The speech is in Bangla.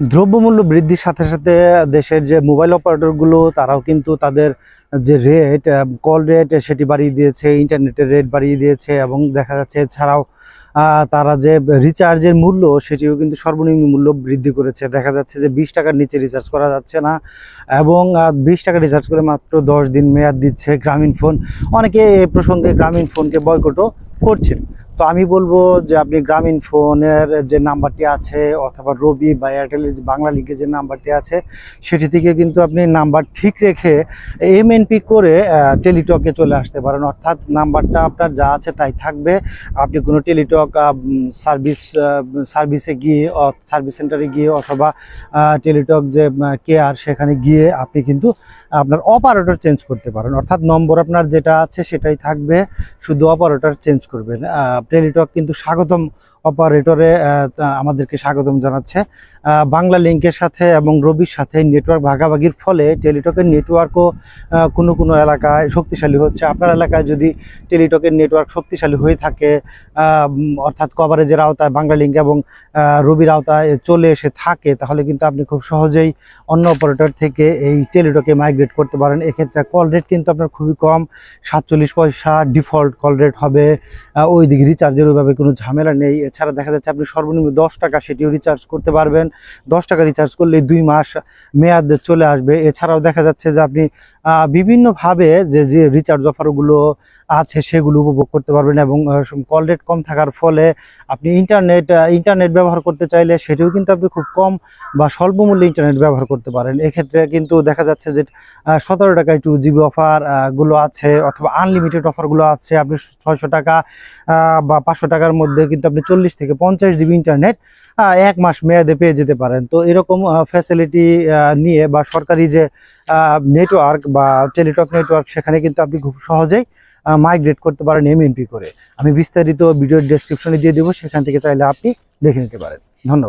দ্রব্যমূল্য বৃদ্ধির সাথে সাথে দেশের যে মোবাইল অপারেটরগুলো তারাও কিন্তু তাদের যে রেট কল রেট সেটি বাড়িয়ে দিয়েছে ইন্টারনেটের রেট বাড়িয়ে দিয়েছে এবং দেখা যাচ্ছে এছাড়াও তারা যে রিচার্জের মূল্য, সেটিও কিন্তু সর্বনিম্ন মূল্য বৃদ্ধি করেছে। দেখা যাচ্ছে যে বিশ টাকার নিচে রিচার্জ করা যাচ্ছে না এবং বিশ টাকা রিচার্জ করে মাত্র দশ দিন মেয়াদ দিচ্ছে গ্রামীণ ফোন অনেকে এ প্রসঙ্গে গ্রামীণ ফোনকে বয়কটও করছেন। তো আমি বলব যে আপনি গ্রামীণ ফোনের যে নাম্বারটি আছে, অথবা রবি বা এয়ারটেলের বাংলা লিঙ্কের যে নাম্বারটি আছে, সেটি থেকে কিন্তু আপনি নাম্বার ঠিক রেখে এমএনপি করে টেলিটকে চলে আসতে পারেন। অর্থাৎ নাম্বারটা আপনার যা আছে তাই থাকবে। আপনি কোনো টেলিটক সার্ভিস সার্ভিসে গিয়ে সার্ভিস সেন্টারে গিয়ে অথবা টেলিটক যে কেয়ার সেখানে গিয়ে আপনি কিন্তু আপনার অপারেটর চেঞ্জ করতে পারেন। অর্থাৎ নম্বর আপনার যেটা আছে সেটাই থাকবে। শুধু অপারেটর চেঞ্জ করবেন। টেলিটক কিন্তু স্বাগতম অপারেটরে আমাদেরকে স্বাগতম জানাচ্ছে। বাংলা লিঙ্কের সাথে এবং রবির সাথে নেটওয়ার্ক ভাগাভাগির ফলে টেলিটকের নেটওয়ার্কও কোনো কোনো এলাকায় শক্তিশালী হচ্ছে। আপনার এলাকায় যদি টেলিটকের নেটওয়ার্ক শক্তিশালী হয়ে থাকে অর্থাৎ কভারেজের আওতায়, বাংলা লিঙ্ক এবং রবির আওতায় চলে এসে থাকে, তাহলে কিন্তু আপনি খুব সহজেই অন্য অপারেটর থেকে এই টেলিটকে মাইগ্রেট করতে পারেন। এক্ষেত্রে কল রেট কিন্তু আপনার খুবই কম, সাতচল্লিশ পয়সা ডিফল্ট কল রেট হবে। ওই দিকে রিচার্জের ওইভাবে কোনো ঝামেলা নেই। এছাড়া দেখা যাচ্ছে আপনি সর্বনিম্ন দশ টাকা সেটিও রিচার্জ করতে পারবেন। দশ টাকা রিচার্জ করলে দুই মাস মেয়াদ চলে আসবে। এছাড়াও দেখা যাচ্ছে যে আপনি বিভিন্নভাবে যে যে রিচার্জ অফারগুলো আছে, সেগুলো উপভোগ করতে পারবেন এবং কল রেট কম থাকার ফলে আপনি ইন্টারনেট ইন্টারনেট ব্যবহার করতে চাইলে সেটিও কিন্তু আপনি খুব কম বা স্বল্প মূল্যে ইন্টারনেট ব্যবহার করতে পারেন। এক্ষেত্রে কিন্তু দেখা যাচ্ছে যে সতেরো টাকায় টু জিবি অফারগুলো আছে অথবা আনলিমিটেড অফারগুলো আছে। আপনি ছয়শো টাকা বা পাঁচশো টাকার মধ্যে কিন্তু আপনি চল্লিশ থেকে পঞ্চাশ জিবি ইন্টারনেট এক মাস মেয়াদে পেয়ে যেতে পারেন। তো এরকম ফ্যাসিলিটি নিয়ে বা সরকারি যে নেটওয়ার্ক বা টেলিটক নেটওয়ার্ক সেখানে কিন্তু আপনি খুব সহজেই মাইগ্রেট করতে পারেন এমএনপি করে। আমি বিস্তারিত ভিডিওর ডেসক্রিপশনে দিয়ে দেবো, সেখান থেকে চাইলে আপনি দেখে নিতে পারেন। ধন্যবাদ।